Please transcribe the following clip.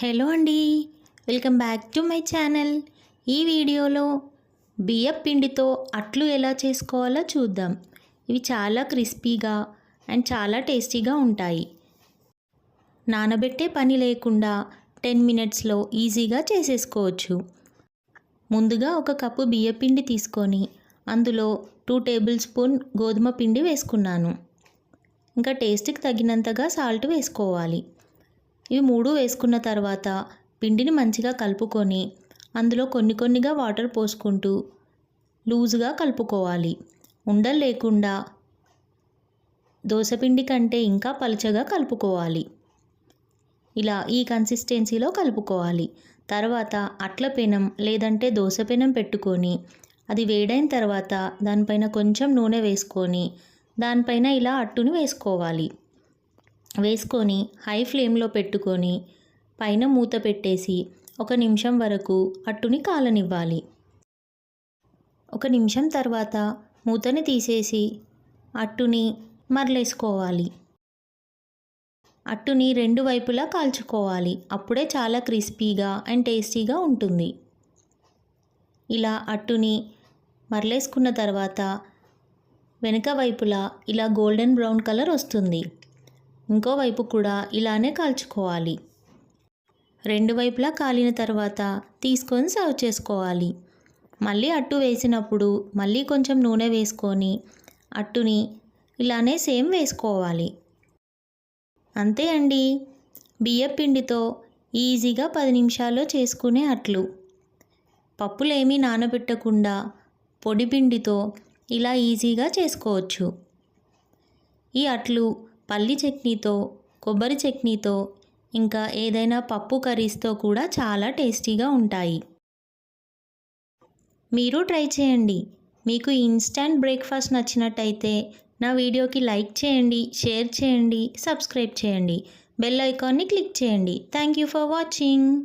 Hello అండి welcome back to my channel. ఈ వీడియోలో బియ్యం పిండితో అట్లు ఎలా చేసుకోవాలో చూద్దాం. ఇవి చాలా క్రిస్పీగా అండ్ చాలా టేస్టీగా ఉంటాయి. నానబెట్టే పని లేకుండా టెన్ మినిట్స్లో ఈజీగా చేసేసుకోవచ్చు. ముందుగా ఒక కప్పు బియ్య పిండి తీసుకొని అందులో టూ టేబుల్ స్పూన్ గోధుమ పిండి వేసుకున్నాను. ఇంకా టేస్ట్కి తగినంతగా సాల్ట్ వేసుకోవాలి. ఇవి మూడు వేసుకున్న తర్వాత పిండిని మంచిగా కలుపుకొని అందులో కొన్ని కొన్నిగా వాటర్ పోసుకుంటూ లూజుగా కలుపుకోవాలి. ఉండలు లేకుండా దోశపిండి కంటే ఇంకా పలుచగా కలుపుకోవాలి. ఇలా ఈ కన్సిస్టెన్సీలో కలుపుకోవాలి. తర్వాత అట్ల పెనం లేదంటే దోశ పెనం పెట్టుకొని అది వేడైన తర్వాత దానిపైన కొంచెం నూనె వేసుకొని దానిపైన ఇలా అట్టుని వేసుకోవాలి. వేసుకొని హై ఫ్లేమ్లో పెట్టుకొని పైన మూత పెట్టేసి ఒక నిమిషం వరకు అట్టుని కాలనివ్వాలి. ఒక నిమిషం తర్వాత మూతని తీసేసి అట్టుని మరలేసుకోవాలి. అట్టుని రెండు వైపులా కాల్చుకోవాలి. అప్పుడే చాలా క్రిస్పీగా అండ్ టేస్టీగా ఉంటుంది. ఇలా అట్టుని మరలేసుకున్న తర్వాత వెనక వైపులా ఇలా గోల్డెన్ బ్రౌన్ కలర్ వస్తుంది. ఇంకోవైపు కూడా ఇలానే కాల్చుకోవాలి. రెండు వైపులా కాలిన తర్వాత తీసుకొని సర్వ్ చేసుకోవాలి. మళ్ళీ అట్టు వేసినప్పుడు మళ్ళీ కొంచెం నూనె వేసుకొని అట్టుని ఇలానే సేమ్ వేసుకోవాలి. అంతే అండి. బియ్యపిండితో ఈజీగా పది నిమిషాల్లో చేసుకునే అట్లు. పప్పులేమీ నానబెట్టకుండా పొడి పిండితో ఇలా ఈజీగా చేసుకోవచ్చు. ఈ అట్లు పల్లి చట్నీతో కొబ్బరి చట్నీతో ఇంకా ఏదైనా పప్పు కర్రీస్తో కూడా చాలా టేస్టీగా ఉంటాయి. మీరు ట్రై చేయండి. మీకు ఇన్స్టంట్ బ్రేక్ఫాస్ట్ నచ్చినట్టయితే నా వీడియోకి లైక్ చేయండి షేర్ చేయండి సబ్స్క్రైబ్ చేయండి. బెల్ ఐకాన్ని క్లిక్ చేయండి. Thank you for watching.